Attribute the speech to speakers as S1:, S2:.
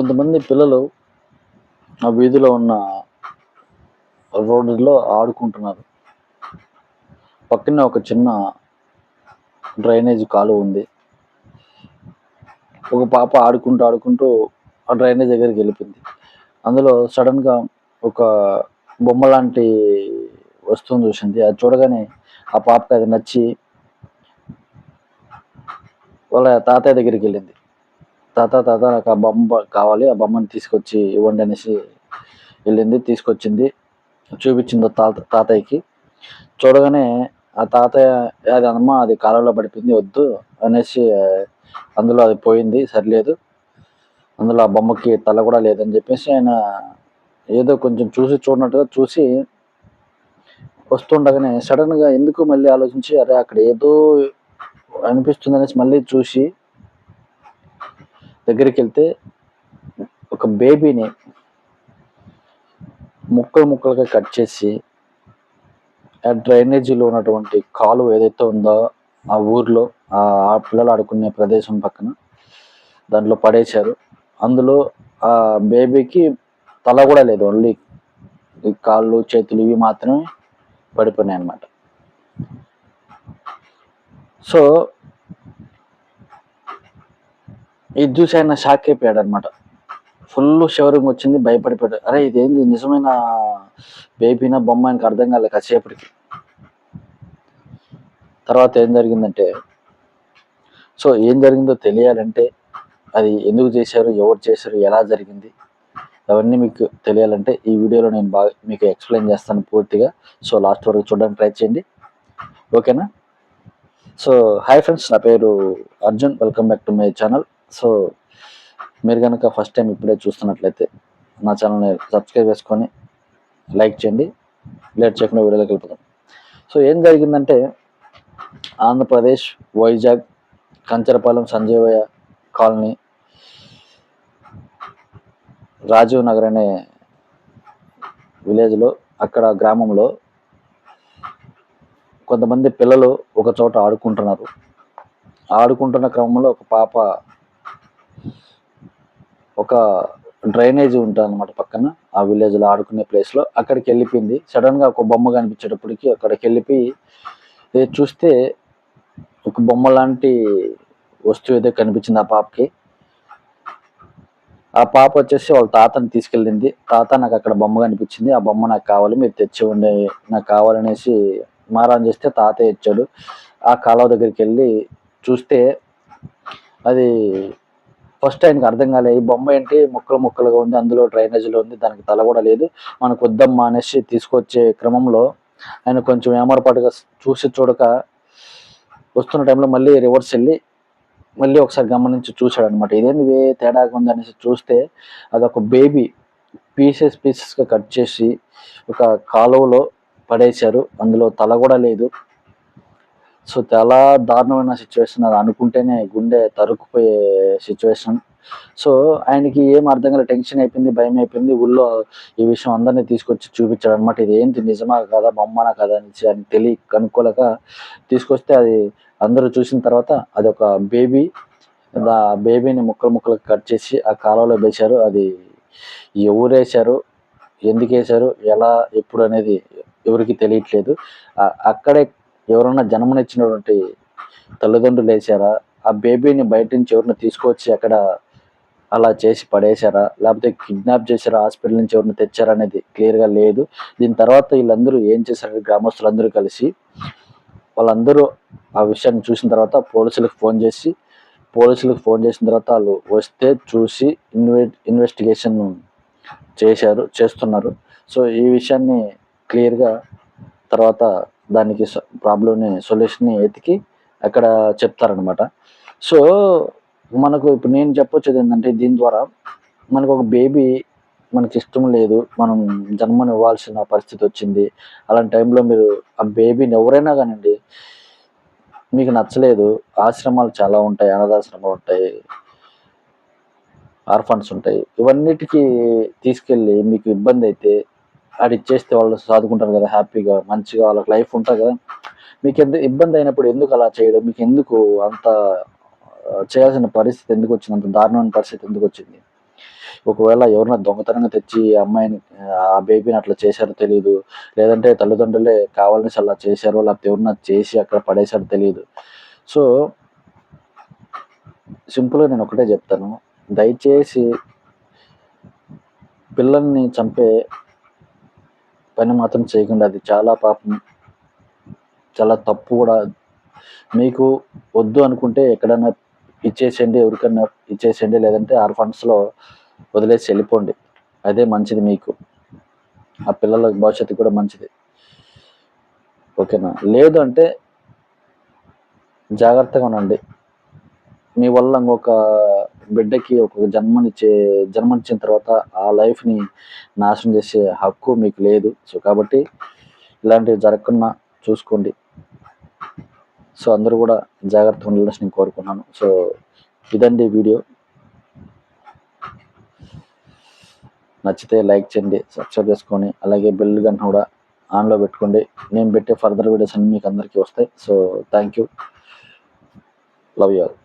S1: కొంతమంది పిల్లలు ఆ వీధిలో ఉన్న రోడ్డులో ఆడుకుంటున్నారు. పక్కనే ఒక చిన్న డ్రైనేజ్ కాలువ ఉంది. ఒక పాప ఆడుకుంటూ ఆడుకుంటూ ఆ డ్రైనేజ్ దగ్గరికి వెళ్ళిపోయింది. అందులో సడన్గా ఒక బొమ్మ లాంటి వస్తువుని చూసింది. అది చూడగానే ఆ పాపకి అది నచ్చి వాళ్ళ తాతయ్య దగ్గరికి వెళ్ళింది. తాత తాత నాకు ఆ బొమ్మ కావాలి ఆ బొమ్మని తీసుకొచ్చి ఇవ్వండి అనేసి వెళ్ళింది తీసుకొచ్చింది. చూపించింది తాత తాతయ్యకి. చూడగానే ఆ తాతయ్య అది అమ్మ అది కాలంలో పడిపోయింది వద్దు అనేసి అందులో అది పోయింది సరిలేదు. అందులో ఆ బొమ్మకి తల కూడా లేదని చెప్పేసి ఆయన ఏదో కొంచెం చూసి చూడనట్టుగా చూసి వస్తుండగానే సడన్గా ఎందుకు మళ్ళీ ఆలోచించి అరే అక్కడ ఏదో అనిపిస్తుంది అనేసి మళ్ళీ చూసి దగ్గరికి వెళ్తే ఒక బేబీని ముక్కలు ముక్కలుగా కట్ చేసి ఆ డ్రైనేజీలో ఉన్నటువంటి కాలువ ఏదైతే ఉందో ఆ ఊర్లో ఆ పిల్లలు ఆడుకునే ప్రదేశం పక్కన దాంట్లో పడేశారు. అందులో ఆ బేబీకి తల కూడా లేదు. ఓన్లీ ఈ కాళ్ళు చేతులు ఇవి మాత్రమే పడిపోయినాయి అన్నమాట సో ఇది చూసి ఆయన షాక్ అయిపోయాడు అనమాట ఫుల్ షవరింగ్ వచ్చింది భయపడిపోయాడు. అరే ఇదేంది? నిజమైన బేబీనా బొమ్మ ఆయనకు అర్థం కాలే కాసేపటికి. తర్వాత ఏం జరిగిందంటే సో ఏం జరిగిందో తెలియాలంటే అది ఎందుకు చేశారు ఎవరు చేశారు ఎలా జరిగింది అవన్నీ మీకు తెలియాలంటే ఈ వీడియోలో నేను బాగా మీకు ఎక్స్ప్లెయిన్ చేస్తాను పూర్తిగా. సో లాస్ట్ వరకు చూడడానికి ట్రై చేయండి. ఓకేనా? సో హాయ్ ఫ్రెండ్స్ నా పేరు Arjun. Welcome back to my channel. So మీరు కనుక ఫస్ట్ టైం ఇప్పుడే చూస్తున్నట్లయితే నా ఛానల్ని సబ్స్క్రైబ్ చేసుకొని లైక్ చేయండి. లేట్ చేయకుండా వీడియోలోకి వెళ్ళిపోతాం సో ఏం జరిగిందంటే ఆంధ్రప్రదేశ్ వైజాగ్ కంచరపాలెం సంజీవయ్య కాలనీ రాజీవ్ నగర్ అనే విలేజ్లో అక్కడ గ్రామంలో కొంతమంది పిల్లలు ఒక చోట ఆడుకుంటున్నారు. ఆడుకుంటున్న క్రమంలో ఒక పాప ఒక డ్రైనేజ్ ఉంటుంది అనమాట పక్కన ఆ విలేజ్లో ఆడుకునే ప్లేస్లో అక్కడికి వెళ్ళిపోయింది. సడన్గా ఒక బొమ్మ కనిపించేటప్పటికి అక్కడికి వెళ్ళిపోయి చూస్తే ఒక బొమ్మ లాంటి వస్తువు ఏదో కనిపించింది ఆ పాపకి. ఆ పాప వచ్చేసి వాళ్ళ తాతని తీసుకెళ్ళింది. తాత నాకు అక్కడ బొమ్మ కనిపించింది. ఆ బొమ్మ నాకు కావాలి మీరు తెచ్చి ఉండే నాకు కావాలనేసి మారాన్ చేస్తే తాతయ్య ఇచ్చాడు. ఆ కాలువ దగ్గరికి వెళ్ళి చూస్తే అది ఫస్ట్ ఆయనకి అర్థం కాలే ఈ బొమ్మ ఏంటి? ముక్కలు ముక్కలుగా ఉంది అందులో డ్రైనేజీలో ఉంది దానికి తల కూడా లేదు. మనకు వద్దమ్మా అనేసి తీసుకొచ్చే క్రమంలో ఆయన కొంచెం ఏమరపాటుగా చూసి చూడక వస్తున్న టైంలో మళ్ళీ రివర్స్ వెళ్ళి మళ్ళీ ఒకసారి గమనించి చూశాడు అనమాట ఇదేంది వే తేడాగా ఉంది అనేసి చూస్తే అదొక బేబీ పీసెస్ పీసెస్గా కట్ చేసి ఒక కాలువలో పడేశారు. అందులో తల కూడా లేదు. సో చాలా దారుణమైన సిచ్యువేషన్ అది అనుకుంటేనే గుండె తరుక్కుపోయే సిచ్యువేషన్ సో ఆయనకి ఏం అర్థం కాలే టెన్షన్ అయిపోయింది భయం అయిపోయింది. ఊళ్ళో ఈ విషయం అందరినీ తీసుకొచ్చి చూపించాడు అనమాట ఇది ఏంటి నిజమా కదా బొమ్మనా కదా అని అని తెలియ కనుక్కోలేక తీసుకొస్తే అది అందరూ చూసిన తర్వాత అది ఒక బేబీ ఆ బేబీని ముక్కలు ముక్కలు కట్ చేసి ఆ కాలంలో వేశారు. అది ఎవరు వేశారు ఎందుకు వేశారు ఎలా ఎప్పుడు అనేది ఎవరికి తెలియట్లేదు. అక్కడే ఎవరన్నా జన్మనిచ్చినటువంటి తల్లిదండ్రులు వేసారా ఆ బేబీని బయట నుంచి ఎవరిని తీసుకొచ్చి అక్కడ అలా చేసి పడేశారా? లేకపోతే కిడ్నాప్ చేశారా? హాస్పిటల్ నుంచి ఎవరిని తెచ్చారా అనేది క్లియర్గా లేదు. దీని తర్వాత వీళ్ళందరూ ఏం చేశారు? గ్రామస్తులందరూ కలిసి వాళ్ళందరూ ఆ విషయాన్ని చూసిన తర్వాత పోలీసులకు ఫోన్ చేసి పోలీసులకు ఫోన్ చేసిన తర్వాత వాళ్ళు వస్తే చూసి ఇన్వె ఇన్వెస్టిగేషన్ చేశారు చేస్తున్నారు. సో ఈ విషయాన్ని క్లియర్గా తర్వాత దానికి ప్రాబ్లమ్ని సొల్యూషన్ని ఎతికి అక్కడ చెప్తారనమాట సో మనకు ఇప్పుడు నేను చెప్పొచ్చేది ఏంటంటే దీని ద్వారా మనకు ఒక బేబీ మనకి ఇష్టం లేదు మనం జన్మనివ్వాల్సిన పరిస్థితి వచ్చింది. అలాంటి టైంలో మీరు ఆ బేబీని ఎవరైనా కానివ్వండి మీకు నచ్చలేదు ఆశ్రమాలు చాలా ఉంటాయి అనాథాశ్రమాలు ఉంటాయి ఆర్ఫన్స్ ఉంటాయి ఇవన్నిటికీ తీసుకెళ్ళి మీకు ఇబ్బంది అయితే అది ఇచ్చేస్తే వాళ్ళు చదువుకుంటారు కదా హ్యాపీగా మంచిగా వాళ్ళకి లైఫ్ ఉంటుంది కదా. మీకు ఎందుకు ఇబ్బంది అయినప్పుడు ఎందుకు అలా చేయడం? మీకు ఎందుకు అంత చేయాల్సిన పరిస్థితి ఎందుకు వచ్చింది? అంత దారుణమైన పరిస్థితి ఎందుకు వచ్చింది? ఒకవేళ ఎవరైనా దొంగతనంగా తెచ్చి ఆ అమ్మాయిని ఆ బేబీని అట్లా చేశారో తెలియదు లేదంటే తల్లిదండ్రులే కావాలని అలా చేశారో లేకపోతే ఎవరన్నా చేసి అక్కడ పడేశారో తెలియదు సో సింపుల్గా నేను ఒకటే చెప్తాను. దయచేసి పిల్లల్ని చంపే పని మాత్రం చేయకుండా అది చాలా పాపం. చాలా తప్పు కూడా. మీకు వద్దు అనుకుంటే ఎక్కడైనా ఇచ్చేసేయండి ఎవరికైనా ఇచ్చేసేయండి లేదంటే ఆర్ఫన్స్లో వదిలేసి వెళ్ళిపోండి. అదే మంచిది మీకు. ఆ పిల్లల భవిష్యత్తు కూడా మంచిది. ఓకేనా? లేదు అంటే జాగ్రత్తగా ఉండండి. మీ వల్ల ఇంకొక బిడ్డకి ఒక జన్మనిచ్చే జన్మనిచ్చిన తర్వాత ఆ లైఫ్ని నాశనం చేసే హక్కు మీకు లేదు. సో కాబట్టి ఇలాంటివి జరగకుండా చూసుకోండి. సో అందరూ కూడా జాగ్రత్తగా ఉండాలని నేను కోరుకున్నాను సో ఇదండి వీడియో. నచ్చితే లైక్ చేయండి సబ్స్క్రైబ్ చేసుకొని అలాగే బెల్ గంట కూడా ఆన్లో పెట్టుకోండి. నేను పెట్టే ఫర్దర్ వీడియోస్ అన్ని మీకు అందరికీ వస్తాయి. So thank you. Love you all.